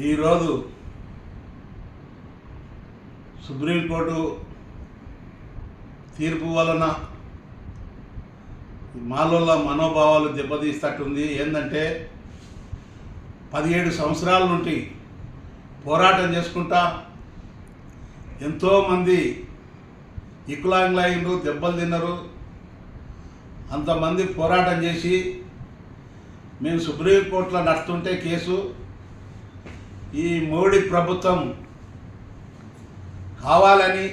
ఈరోజు సుప్రీంకోర్టు తీర్పు వలన మాలోళ్ళ మనోభావాలు దెబ్బతీస్తట్టుంది ఏంటంటే పదిహేడు సంవత్సరాల నుండి పోరాటం చేసుకుంటా ఎంతోమంది ఇకులాంగ్లైన్లు దెబ్బలు తిన్నారు. అంతమంది పోరాటం చేసి మేము సుప్రీంకోర్టులో నడుస్తుంటే కేసు ఈ మోడీ ప్రభుత్వం కావాలని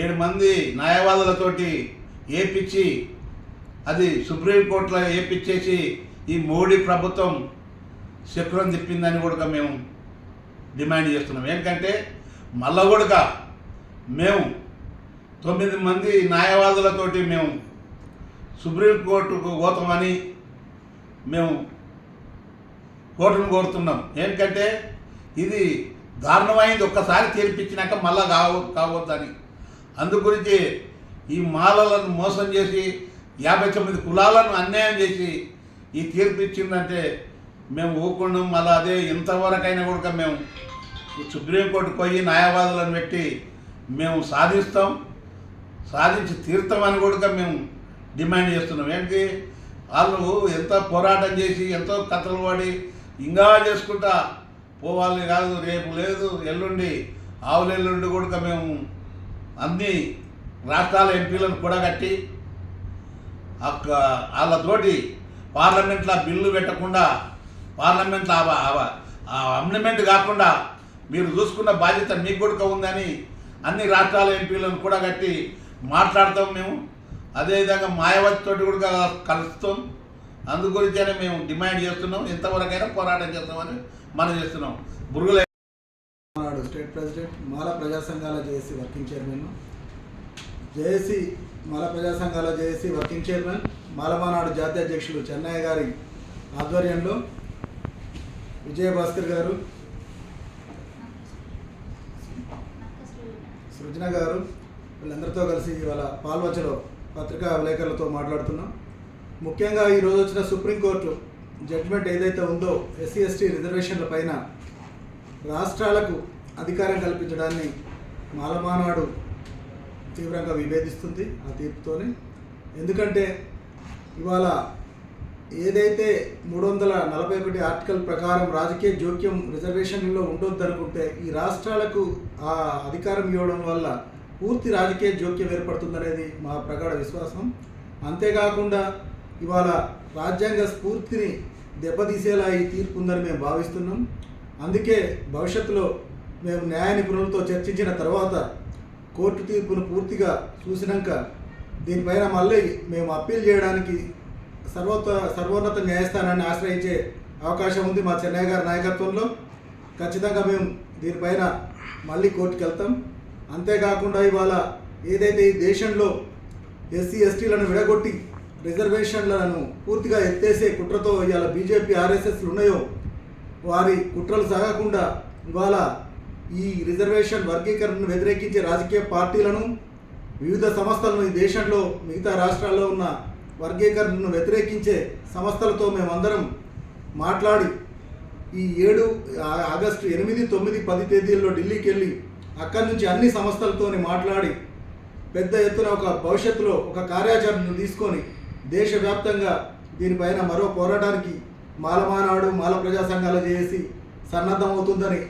ఏడు మంది న్యాయవాదులతోటి ఏపిచ్చి అది సుప్రీంకోర్టులో ఏపిచ్చేసి ఈ మోడీ ప్రభుత్వం శక్రం తిప్పిందని కూడా మేము డిమాండ్ చేస్తున్నాం. ఏంటంటే మళ్ళా కూడా మేము తొమ్మిది మంది న్యాయవాదులతోటి మేము సుప్రీంకోర్టుకు పోతామని మేము కోర్టును కోరుతున్నాం. ఏంటంటే ఇది దారుణమైంది. ఒక్కసారి తీర్పిచ్చినాక మళ్ళా కావ కావద్దని. అందు గురించి ఈ మాలలను మోసం చేసి యాభై తొమ్మిది కులాలను అన్యాయం చేసి ఈ తీర్పు ఇచ్చిందంటే మేము ఊరుకున్నాం మళ్ళీ అదే ఇంతవరకైనా కూడా మేము ఈ సుప్రీంకోర్టుకు పోయి న్యాయవాదులను పెట్టి మేము సాధిస్తాం. సాధించి తీర్థమని కూడా మేము డిమాండ్ చేస్తున్నాం. ఏంటి? వాళ్ళు ఎంత పోరాటం చేసి ఎంతో కథలు పడి ఇంకా చేసుకుంటా. పోవాలి కాదు రేపు లేదు ఎల్లుండి ఆవుల ఎల్లుండి కూడా మేము అన్ని రాష్ట్రాల ఎంపీలను కూడా కట్టి అక్క వాళ్ళతోటి పార్లమెంట్లో బిల్లు పెట్టకుండా పార్లమెంట్లో ఆ- ఆ కాకుండా మీరు చూసుకున్న బాధ్యత మీకు కూడా ఉందని అన్ని రాష్ట్రాల ఎంపీలను కూడా కట్టి మాట్లాడతాం మేము. అదేవిధంగా మాయావతి తోటి కూడా కలుస్తాం. అందుగురించే మేము డిమాండ్ చేస్తున్నాం. ఎంతవరకైనా పోరాటం చేస్తామని మనం చేస్తున్నాం. బురుగుల స్టేట్ ప్రెసిడెంట్ మాల ప్రజా సంఘాల జేఏసీ వర్కింగ్ చైర్మన్. జేఏసీ మాల ప్రజా సంఘాల జేఏసీ వర్కింగ్ చైర్మన్ మాలమానాడు జాతీయ అధ్యక్షులు చెన్నయ్య గారి ఆధ్వర్యంలో విజయభాస్కర్ గారు సృజన గారు వీళ్ళందరితో కలిసి ఇవాళ పాల్వచలో పత్రికా విలేకరులతో మాట్లాడుతున్నాం. ముఖ్యంగా ఈరోజు వచ్చిన సుప్రీంకోర్టు జడ్జిమెంట్ ఏదైతే ఉందో ఎస్సీ ఎస్టీ రిజర్వేషన్ల పైన రాష్ట్రాలకు అధికారం కల్పించడాన్ని మాలమానాడు తీవ్రంగా విభేదిస్తుంది ఆ తీర్పుతోని. ఎందుకంటే ఇవాళ ఏదైతే మూడు వందల నలభై ఒకటి ఆర్టికల్ ప్రకారం రాజకీయ జోక్యం రిజర్వేషన్లో ఉండొద్దనుకుంటే ఈ రాష్ట్రాలకు ఆ అధికారం ఇవ్వడం వల్ల పూర్తి రాజకీయ జోక్యం ఏర్పడుతుందనేది మా ప్రగాఢ విశ్వాసం. అంతేకాకుండా ఇవాళ రాజ్యాంగ స్ఫూర్తిని దెబ్బతీసేలా ఈ తీర్పు ఉందని మేము భావిస్తున్నాం. అందుకే భవిష్యత్తులో మేము న్యాయ నిపుణులతో చర్చించిన తర్వాత కోర్టు తీర్పును పూర్తిగా చూసినాక దీనిపైన మళ్ళీ మేము అప్పీల్ చేయడానికి సర్వోత్త సర్వోన్నత న్యాయస్థానాన్ని ఆశ్రయించే అవకాశం ఉంది మా చెన్నయ్య గారి నాయకత్వంలో. ఖచ్చితంగా మేము దీనిపైన మళ్ళీ కోర్టుకు వెళ్తాం అంతేకాకుండా ఇవాళ ఏదైతే ఈ దేశంలో ఎస్సీ ఎస్టీలను విడగొట్టి రిజర్వేషన్లను పూర్తిగా ఎత్తేసే కుట్రతో ఇవాళ బీజేపీ ఆర్ఎస్ఎస్లు ఉన్నాయో వారి కుట్రలు సాగకుండా ఇవాళ ఈ రిజర్వేషన్ వర్గీకరణను వ్యతిరేకించే రాజకీయ పార్టీలను వివిధ సంస్థలను ఈ దేశంలో మిగతా రాష్ట్రాల్లో ఉన్న వర్గీకరణను వ్యతిరేకించే సంస్థలతో మేమందరం మాట్లాడి ఈ ఏడు ఆగస్టు ఎనిమిది తొమ్మిది పది తేదీల్లో ఢిల్లీకి వెళ్ళి అక్కడి నుంచి అన్ని సంస్థలతోని మాట్లాడి పెద్ద ఎత్తున ఒక భవిష్యత్తులో ఒక కార్యాచరణను తీసుకొని దేశవ్యాప్తంగా దీనిపైన మరో పోరాటానికి మాలమానాడు మాల ప్రజా సంఘాలు చేసి సన్నద్ధమవుతుందని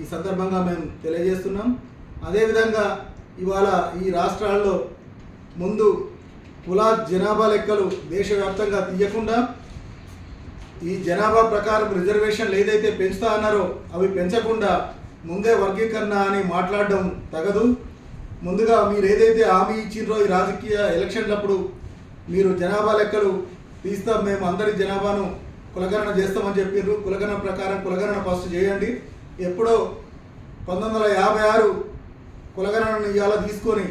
ఈ సందర్భంగా మేము తెలియజేస్తున్నాం. అదేవిధంగా ఇవాళ ఈ రాష్ట్రాల్లో ముందు కులా జనాభా లెక్కలు దేశవ్యాప్తంగా తీయకుండా ఈ జనాభా ప్రకారం రిజర్వేషన్లు ఏదైతే పెంచుతా అన్నారో అవి పెంచకుండా ముందే వర్గీకరణ అని మాట్లాడడం తగదు. ముందుగా మీరు ఏదైతే హామీ ఇచ్చిండ్రో ఈ రాజకీయ ఎలక్షన్లప్పుడు మీరు జనాభా లెక్కలు తీస్తాం మేము అందరి జనాభాను కులగణన చేస్తామని చెప్పిర్రు. కులగణన ప్రకారం కులగణన ఫస్ట్ చేయండి. ఎప్పుడో పంతొమ్మిది వందల యాభై ఆరు కులగణనను ఇవాళ తీసుకొని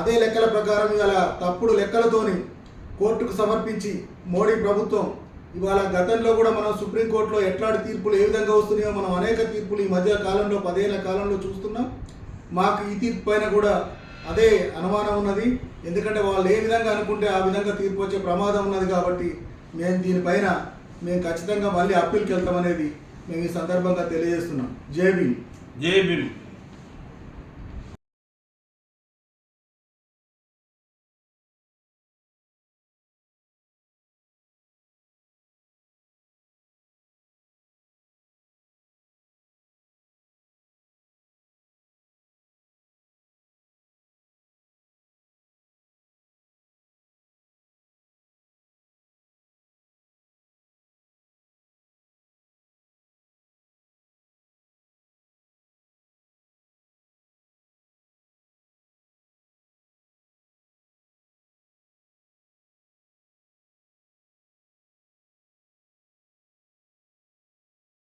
అదే లెక్కల ప్రకారం ఇవాళ తప్పుడు లెక్కలతోని కోర్టుకు సమర్పించి మోడీ ప్రభుత్వం ఇవాళ గతంలో కూడా మనం సుప్రీంకోర్టులో ఎట్లాంటి తీర్పులు ఏ విధంగా వస్తున్నాయో మనం అనేక తీర్పులు ఈ మధ్య కాలంలో పదేళ్ళ కాలంలో చూస్తున్నాం. మాకు ఈ తీర్పు పైన కూడా అదే అనుమానం ఉన్నది. ఎందుకంటే వాళ్ళు ఏ విధంగా అనుకుంటే ఆ విధంగా తీర్పు వచ్చే ప్రమాదం ఉన్నది కాబట్టి మేము దీనిపైన మేము ఖచ్చితంగా మళ్ళీ అప్పీల్కి వెళ్తామనేది మేము ఈ సందర్భంగా తెలియజేస్తున్నాం. జేబీ భీమ్. భీమ్.